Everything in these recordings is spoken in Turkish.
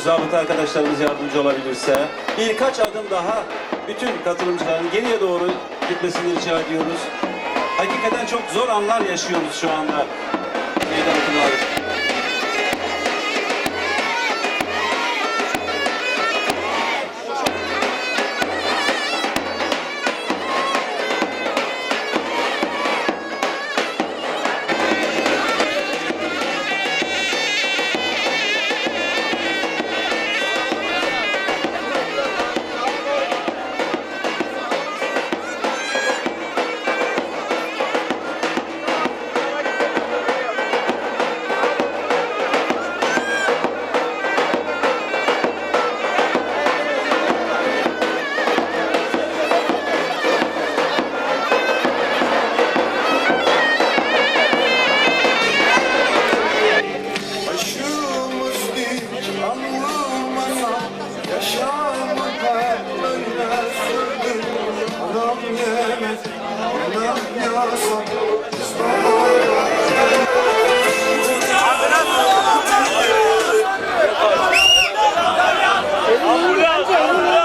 zabıta arkadaşlarımız yardımcı olabilirse. Birkaç adım daha bütün katılımcıların geriye doğru gitmesini rica ediyoruz. Hakikaten çok zor anlar yaşıyoruz şu anda.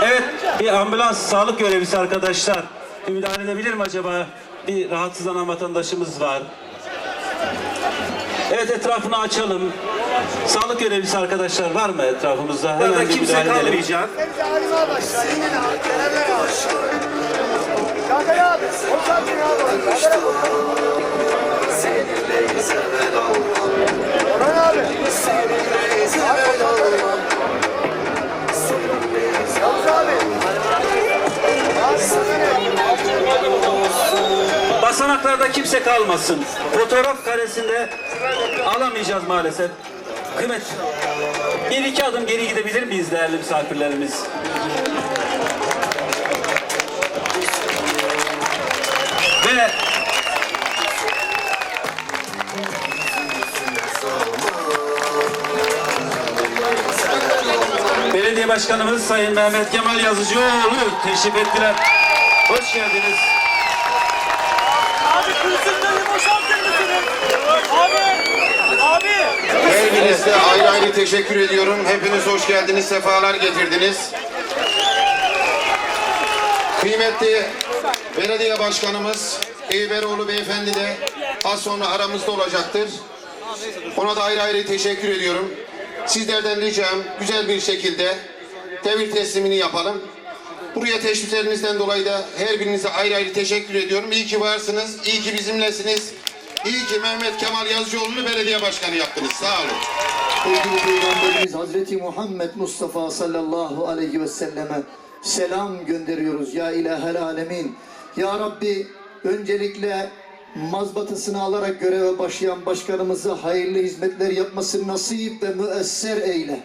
Evet, bir ambulans sağlık görevlisi arkadaşlar. Bir müdahale edebilir mi acaba? Bir rahatsızlanan vatandaşımız var. Evet etrafını açalım. Sağlık görevlisi arkadaşlar var mı etrafımızda? Hemen Burada bir kimse müdahale edelim. kalmayacak. Basanaklarda kimse kalmasın. Fotoğraf karesinde alamayacağız maalesef. Kıymet, bir iki adım geri gidebilir miyiz değerli misafirlerimiz? Başkanımız Sayın Mehmet Kemal Yazıcıoğlu teşrif ettiler. Hoş geldiniz. Abi kurşunları boşaltır mısınız? Abi! Abi! Her birinize ayrı ayrı teşekkür ediyorum. Hepiniz hoş geldiniz, sefalar getirdiniz. Kıymetli belediye başkanımız Eyberoğlu Beyefendi de az sonra aramızda olacaktır. Ona da ayrı ayrı teşekkür ediyorum. Sizlerden ricam güzel bir şekilde devir teslimini yapalım. Buraya teşriflerinizden dolayı da her birinize ayrı ayrı teşekkür ediyorum. İyi ki varsınız, iyi ki bizimlesiniz. İyi ki Mehmet Kemal Yazıcıoğlu'nu belediye başkanı yaptınız. Sağ olun. Sevgili Peygamberimiz Hazreti Muhammed Mustafa sallallahu aleyhi ve selleme selam gönderiyoruz ya ilahel alemin. Ya Rabbi öncelikle mazbatasını alarak göreve başlayan başkanımızı hayırlı hizmetler yapmasını nasip ve müesser eyle.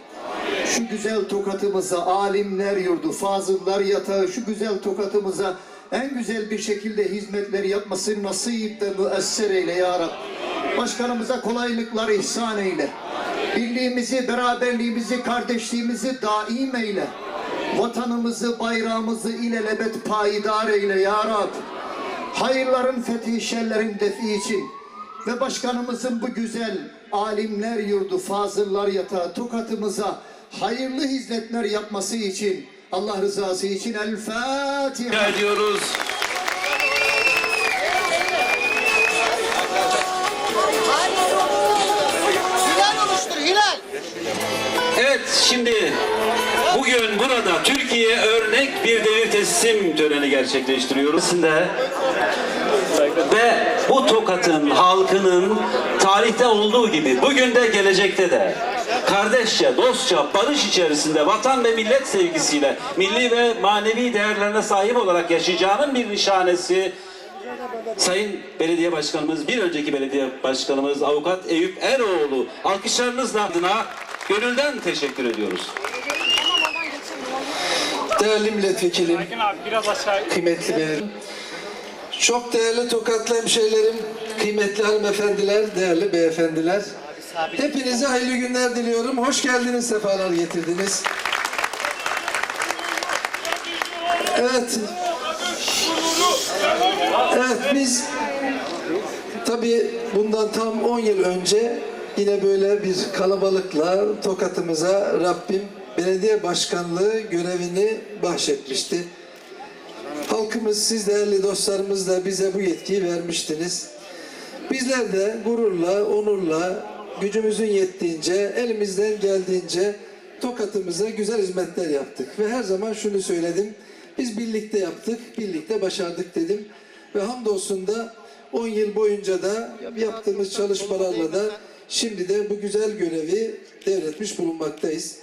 Şu güzel tokatımıza alimler yurdu, fazıllar yatağı şu güzel tokatımıza en güzel bir şekilde hizmetler yapmasını nasip ve müesser eyle ya Rabbi. Başkanımıza kolaylıklar ihsan eyle. Birliğimizi, beraberliğimizi, kardeşliğimizi daim eyle. Vatanımızı, bayrağımızı ilelebet payidar eyle ya Rab. Hayırların fethi, şerlerin defi için ve başkanımızın bu güzel alimler yurdu, fazıllar yatağı tokatımıza hayırlı hizmetler yapması için Allah rızası için El Fatiha. Ediyoruz. Hilal oluştur, hilal. Evet şimdi bugün burada Türkiye örnek bir devir teslim töreni gerçekleştiriyoruz. Aslında ve bu Tokat'ın halkının tarihte olduğu gibi bugün de gelecekte de kardeşçe, dostça, barış içerisinde vatan ve millet sevgisiyle milli ve manevi değerlerine sahip olarak yaşayacağının bir nişanesi Sayın Belediye Başkanımız, bir önceki belediye başkanımız Avukat Eyüp Eroğlu alkışlarınızla adına gönülden teşekkür ediyoruz. Değerli milletvekilim, kıymetli benim. Çok değerli tokatlı hemşehrilerim, kıymetli hanımefendiler, değerli beyefendiler. Hepinize hayırlı günler diliyorum. Hoş geldiniz, sefalar getirdiniz. Evet. Evet biz tabii bundan tam 10 yıl önce yine böyle bir kalabalıkla Tokat'ımıza Rabbim belediye başkanlığı görevini bahşetmişti. Halkımız, siz değerli dostlarımız da bize bu yetkiyi vermiştiniz. Bizler de gururla, onurla, gücümüzün yettiğince, elimizden geldiğince Tokat'ımıza güzel hizmetler yaptık. Ve her zaman şunu söyledim, biz birlikte yaptık, birlikte başardık dedim. Ve hamdolsun da 10 yıl boyunca da yaptığımız çalışmalarla da şimdi de bu güzel görevi devretmiş bulunmaktayız.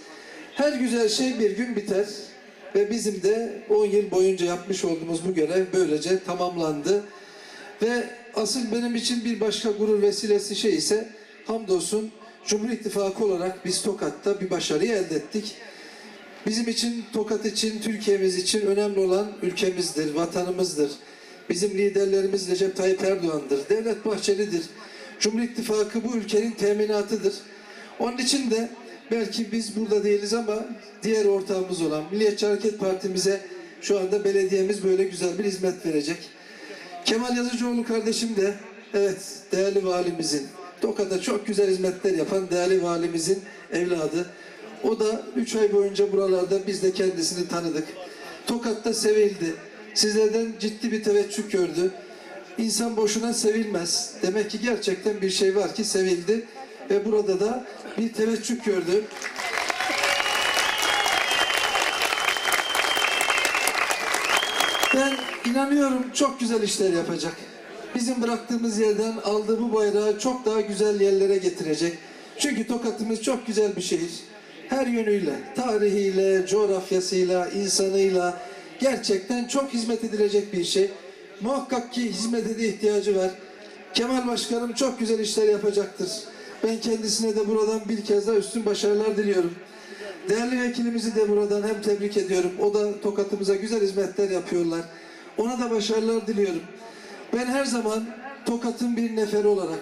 Her güzel şey bir gün biter ve bizim de 10 yıl boyunca yapmış olduğumuz bu görev böylece tamamlandı. Ve asıl benim için bir başka gurur vesilesi şey ise hamdolsun Cumhur İttifakı olarak biz Tokat'ta bir başarıyı elde ettik. Bizim için, Tokat için, Türkiye'miz için önemli olan ülkemizdir, vatanımızdır. Bizim liderlerimiz Recep Tayyip Erdoğan'dır, Devlet Bahçeli'dir. Cumhur İttifakı bu ülkenin teminatıdır. Onun için de belki biz burada değiliz ama diğer ortağımız olan Milliyetçi Hareket Partimize şu anda belediyemiz böyle güzel bir hizmet verecek. Kemal Yazıcıoğlu kardeşim de evet değerli valimizin Tokat'ta çok güzel hizmetler yapan değerli valimizin evladı. O da 3 ay boyunca buralarda biz de kendisini tanıdık. Tokat'ta sevildi. Sizlerden ciddi bir teveccüh gördü. İnsan boşuna sevilmez. Demek ki gerçekten bir şey var ki sevildi. Ve burada da bir teveccüh gördü. Ben inanıyorum çok güzel işler yapacak. Bizim bıraktığımız yerden aldığı bu bayrağı çok daha güzel yerlere getirecek. Çünkü Tokat'ımız çok güzel bir şehir. Her yönüyle, tarihiyle, coğrafyasıyla, insanıyla gerçekten çok hizmet edilecek bir şey. Muhakkak ki hizmete de ihtiyacı var. Kemal Başkanım çok güzel işler yapacaktır. Ben kendisine de buradan bir kez daha üstün başarılar diliyorum. Değerli vekilimizi de buradan hem tebrik ediyorum. O da Tokat'ımıza güzel hizmetler yapıyorlar. Ona da başarılar diliyorum. Ben her zaman Tokat'ın bir neferi olarak,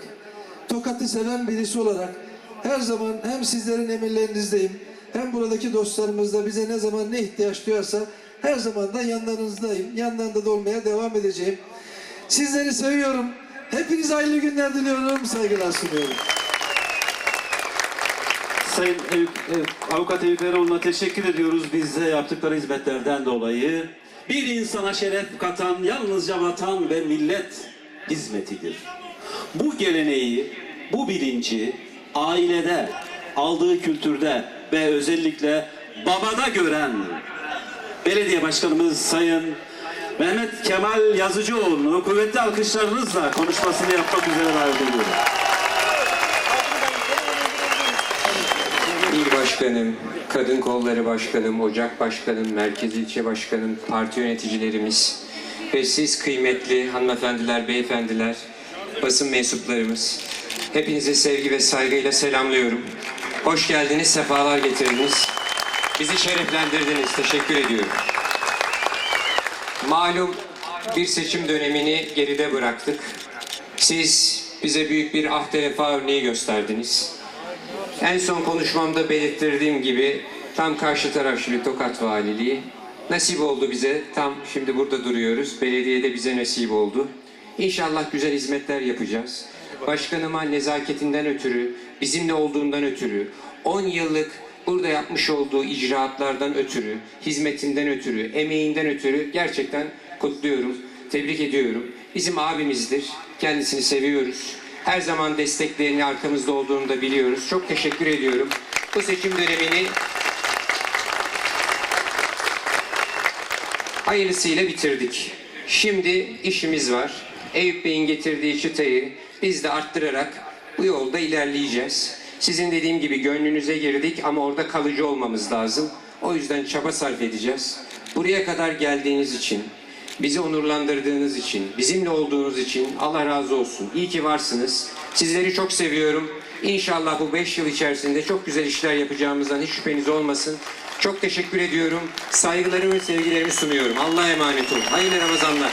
Tokat'ı seven birisi olarak her zaman hem sizlerin emirlerinizdeyim, hem buradaki dostlarımız da bize ne zaman ne ihtiyaç duyarsa her zaman da yanlarınızdayım. Yanlarında da olmaya devam edeceğim. Sizleri seviyorum. Hepinize hayırlı günler diliyorum. Saygılar sunuyorum. Sayın e, Avukat Eyüp Eroğlu'na teşekkür ediyoruz bize yaptıkları hizmetlerden dolayı. Bir insana şeref katan yalnızca vatan ve millet hizmetidir. Bu geleneği, bu bilinci ailede, aldığı kültürde ve özellikle babada gören belediye başkanımız Sayın Mehmet Kemal Yazıcıoğlu'nu kuvvetli alkışlarınızla konuşmasını yapmak üzere davet ediyorum. İl Başkanım, Kadın Kolları Başkanım, Ocak Başkanım, Merkez İlçe Başkanım, parti yöneticilerimiz ve siz kıymetli hanımefendiler, beyefendiler, basın mensuplarımız. Hepinizi sevgi ve saygıyla selamlıyorum. Hoş geldiniz, sefalar getirdiniz. Bizi şereflendirdiniz. Teşekkür ediyorum. Malum bir seçim dönemini geride bıraktık. Siz bize büyük bir ahde vefa örneği gösterdiniz. En son konuşmamda belirttirdiğim gibi tam karşı taraf şimdi Tokat Valiliği. Nasip oldu bize. Tam şimdi burada duruyoruz. Belediyede bize nasip oldu. İnşallah güzel hizmetler yapacağız. Başkanıma nezaketinden ötürü, bizimle olduğundan ötürü, 10 yıllık burada yapmış olduğu icraatlardan ötürü, hizmetinden ötürü, emeğinden ötürü gerçekten kutluyorum, tebrik ediyorum. Bizim abimizdir, kendisini seviyoruz. Her zaman desteklerini arkamızda olduğunu da biliyoruz. Çok teşekkür ediyorum. Bu seçim dönemini hayırlısıyla bitirdik. Şimdi işimiz var. Eyüp Bey'in getirdiği çıtayı biz de arttırarak bu yolda ilerleyeceğiz. Sizin dediğim gibi gönlünüze girdik ama orada kalıcı olmamız lazım. O yüzden çaba sarf edeceğiz. Buraya kadar geldiğiniz için, bizi onurlandırdığınız için, bizimle olduğunuz için Allah razı olsun. İyi ki varsınız. Sizleri çok seviyorum. İnşallah bu beş yıl içerisinde çok güzel işler yapacağımızdan hiç şüpheniz olmasın. Çok teşekkür ediyorum. Saygılarımı ve sevgilerimi sunuyorum. Allah'a emanet olun. Hayırlı Ramazanlar.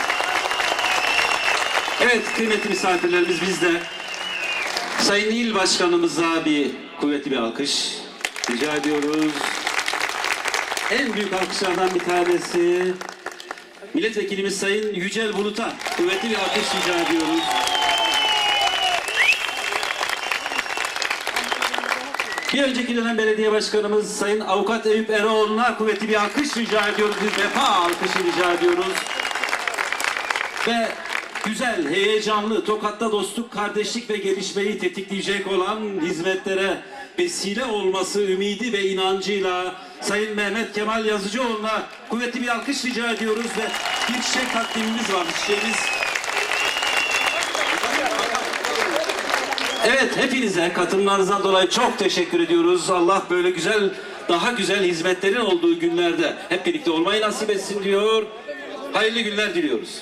Evet kıymetli misafirlerimiz biz de Sayın İl Başkanımıza bir kuvvetli bir alkış rica ediyoruz. En büyük alkışlardan bir tanesi Milletvekilimiz Sayın Yücel Bulut'a kuvvetli bir alkış rica ediyoruz. Bir önceki dönem belediye başkanımız Sayın Avukat Eyüp Eroğlu'na kuvvetli bir alkış rica ediyoruz. Bir vefa alkışı rica ediyoruz. Ve güzel, heyecanlı, Tokat'ta dostluk, kardeşlik ve gelişmeyi tetikleyecek olan hizmetlere vesile olması ümidi ve inancıyla Sayın Mehmet Kemal Yazıcıoğlu'na kuvvetli bir alkış rica ediyoruz ve bir çiçek takdimimiz var. Çiçeğimiz Evet hepinize katılımlarınızdan dolayı çok teşekkür ediyoruz. Allah böyle güzel daha güzel hizmetlerin olduğu günlerde hep birlikte olmayı nasip etsin diyor. Hayırlı günler diliyoruz.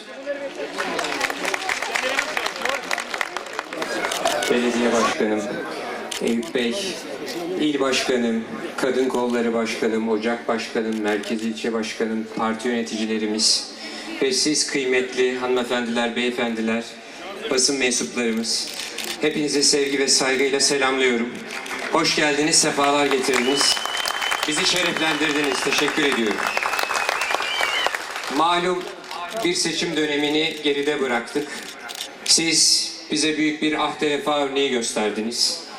Belediye Başkanım, Eyüp Bey, İl Başkanım, Kadın Kolları Başkanım, Ocak Başkanım, Merkez İlçe Başkanım, parti yöneticilerimiz ve siz kıymetli hanımefendiler, beyefendiler, basın mensuplarımız, hepinize sevgi ve saygıyla selamlıyorum. Hoş geldiniz, sefalar getirdiniz. Bizi şereflendirdiniz, teşekkür ediyorum. Malum bir seçim dönemini geride bıraktık. Siz bize büyük bir ahde örneği gösterdiniz.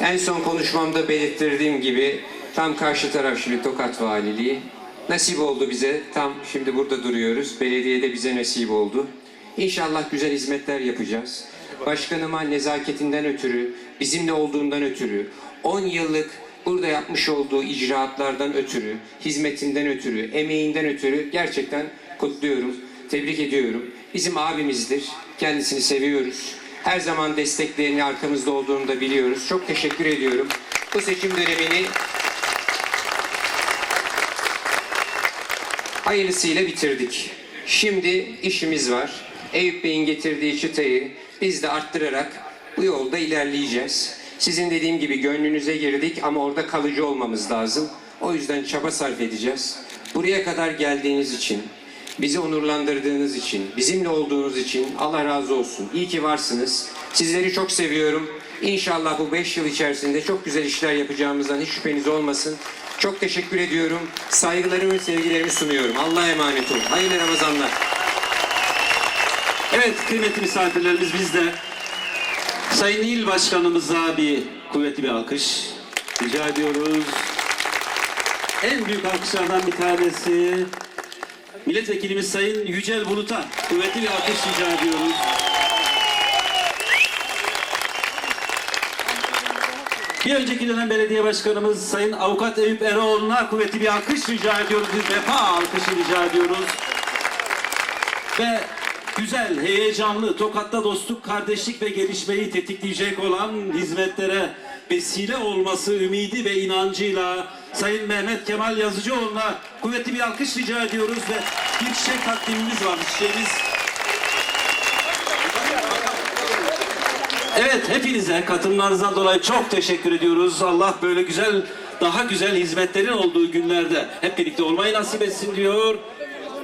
En son konuşmamda belirttirdiğim gibi tam karşı taraf şimdi Tokat Valiliği. Nasip oldu bize. Tam şimdi burada duruyoruz. Belediyede bize nasip oldu. İnşallah güzel hizmetler yapacağız. Başkanıma nezaketinden ötürü, bizimle olduğundan ötürü, 10 yıllık burada yapmış olduğu icraatlardan ötürü, hizmetinden ötürü, emeğinden ötürü gerçekten kutluyorum, tebrik ediyorum. Bizim abimizdir, kendisini seviyoruz. Her zaman desteklerini arkamızda olduğunu da biliyoruz. Çok teşekkür ediyorum. Bu seçim dönemini hayırlısıyla bitirdik. Şimdi işimiz var. Eyüp Bey'in getirdiği çıtayı biz de arttırarak bu yolda ilerleyeceğiz. Sizin dediğim gibi gönlünüze girdik ama orada kalıcı olmamız lazım. O yüzden çaba sarf edeceğiz. Buraya kadar geldiğiniz için, bizi onurlandırdığınız için, bizimle olduğunuz için Allah razı olsun. İyi ki varsınız. Sizleri çok seviyorum. İnşallah bu beş yıl içerisinde çok güzel işler yapacağımızdan hiç şüpheniz olmasın. Çok teşekkür ediyorum. Saygılarımı, sevgilerimi sunuyorum. Allah'a emanet olun. Hayırlı Ramazanlar. Evet kıymetli misafirlerimiz biz de Sayın İl Başkanımıza bir kuvvetli bir alkış rica ediyoruz. En büyük alkışlardan bir tanesi Milletvekilimiz Sayın Yücel Bulut'a kuvvetli bir alkış rica ediyoruz. Bir önceki dönem belediye başkanımız Sayın Avukat Eyüp Eroğlu'na kuvvetli bir alkış rica ediyoruz. Bir vefa alkışı rica ediyoruz. Ve güzel, heyecanlı, Tokat'ta dostluk, kardeşlik ve gelişmeyi tetikleyecek olan hizmetlere vesile olması ümidi ve inancıyla Sayın Mehmet Kemal Yazıcıoğlu'na kuvvetli bir alkış rica ediyoruz ve bir çiçek takdimimiz var. Çiçeğimiz Evet hepinize katılımlarınızdan dolayı çok teşekkür ediyoruz. Allah böyle güzel daha güzel hizmetlerin olduğu günlerde hep birlikte olmayı nasip etsin diyor.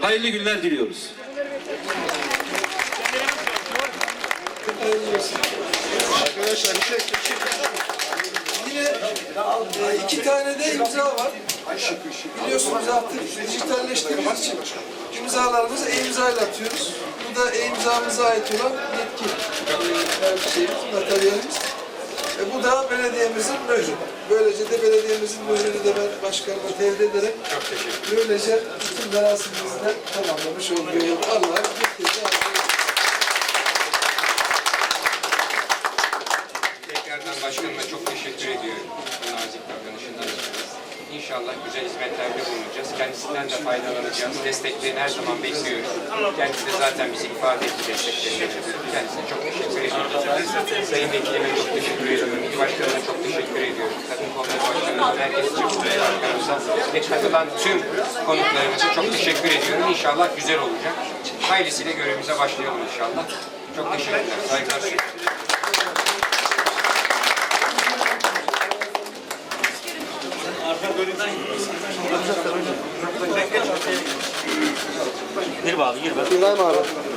Hayırlı günler diliyoruz. Arkadaşlar bir şey Yine e, iki tane de imza var. Biliyorsunuz artık dijitalleştiğimiz için imzalarımızı e-imzayla atıyoruz. Bu da e-imzamıza ait olan yetki. E, şeyimiz, materyalimiz. E, bu da belediyemizin mührü. Böylece de belediyemizin mührünü de ben başkanıma tevdi ederek böylece bütün merasimimizi de tamamlamış oluyor. Allah getirdi. Tekrardan başkanıma çok teşekkür ediyorum. Bu nazik davranışından dolayı. İnşallah güzel hizmetlerde bulunacağız. Kendisinden de faydalanacağız. Desteklerini her zaman bekliyoruz. Kendisi de zaten bizi ifade etti desteklerini. Kendisine çok teşekkür ediyorum. Sayın Vekilime çok teşekkür ediyorum. İl Başkanıma çok teşekkür ediyorum. Kadın Kolları Başkanıma, Merkez İlçe Başkanımıza ve katılan tüm konuklarımıza çok teşekkür ediyorum. İnşallah güzel olacak. Hayırlısıyla görevimize başlayalım inşallah. Çok teşekkürler. Saygılar Bağlı gir bak. Abi.